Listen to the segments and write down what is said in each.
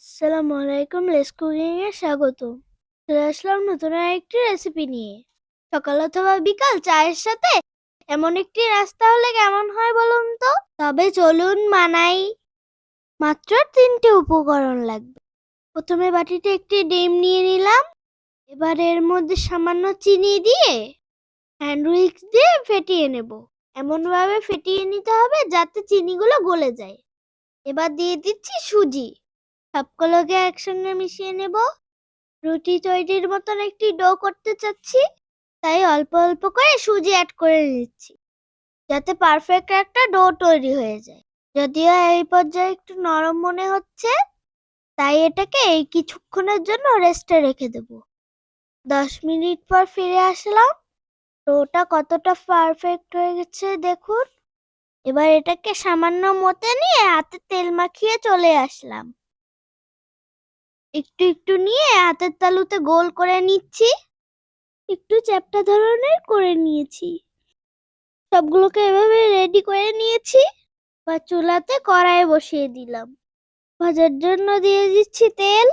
আসসালামু আলাইকুম, less cooking এ স্বাগত। চলে আসলাম নতুন একটি রেসিপি নিয়ে। সকাল অথবা বিকাল চায়ের সাথে এমন একটি নাস্তা হলে কেমন হয় বলুন তো? তবে চলুন মানাই। মাত্র তিনটে উপকরণ লাগবে। প্রথমে বাটিতে একটি ডিম নিয়ে নিলাম। এবার এর মধ্যে সামান্য চিনি দিয়ে হ্যান্ড উইক্স দিয়ে ফেটিয়ে নেব। এমনভাবে ফেটিয়ে নিতে হবে যাতে চিনিগুলো গলে যায়। এবার দিয়ে দিচ্ছি সুজি। সবগুলোকে একসঙ্গে মিশিয়ে নেব। রুটি তৈরির মতন একটি ডো করতে চাচ্ছি, তাই অল্প অল্প করে সুজি অ্যাড করে নিচ্ছি, যাতে পারফেক্ট একটা ডো তৈরি হয়ে যায়। যদিও এই পর্যায়ে একটু নরম মনে হচ্ছে, তাই এটাকে এই কিছুক্ষণের জন্য রেস্টে রেখে দেব। দশ মিনিট পর ফিরে আসলাম। ডোটা কতটা পারফেক্ট হয়ে গেছে দেখুন। এবার এটাকে সামান্য মতে নিয়ে হাতে তেল মাখিয়ে চলে আসলাম। একটু একটু নিয়ে হাতের তালুতে গোল করে নিচ্ছি। একটু চ্যাপ্টা ধরনের করে নিয়েছি। সবগুলোকে এভাবে রেডি করে নিয়েছি বা চুলাতে কড়াই বসিয়ে দিলাম। ভাজার জন্য দিয়ে দিচ্ছি তেল।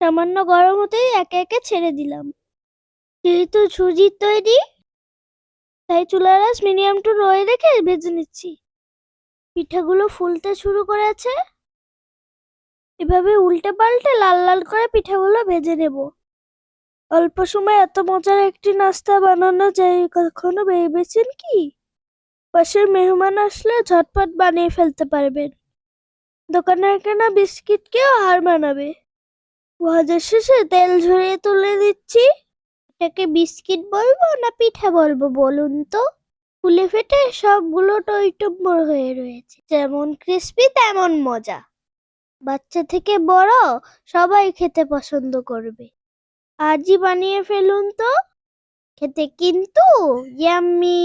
সামান্য গরম হতেই একে একে ছেড়ে দিলাম। যেহেতু সুজির তৈরি, তাই চুলার আঁচ মিডিয়াম টু রয়ে রেখে ভেজে নিচ্ছি। পিঠাগুলো ফুলতে শুরু করেছে। এভাবে উল্টে পাল্টে লাল লাল করে পিঠাগুলো ভেজে নেব। অল্প সময় এত মজার একটি নাস্তা বানানো যায়, কখনো ভেবেছেন কি? পাশের মেহমান আসলে ঝটপট বানিয়ে ফেলতে পারবেন। দোকানের কেনা বিস্কিটকেও হার মানাবে। ভাজার শেষে তেল ঝরিয়ে তুলে দিচ্ছি। এটাকে বিস্কিট বলব না পিঠা বলব, বলুন তো? ফুলে ফেটে সবগুলো টইটম্বর হয়ে রয়েছে। যেমন ক্রিস্পি তেমন মজা। বাচ্চা থেকে বড় সবাই খেতে পছন্দ করবে। আজই বানিয়ে ফেলুন তো। খেতে কিন্তু ইয়াম্মি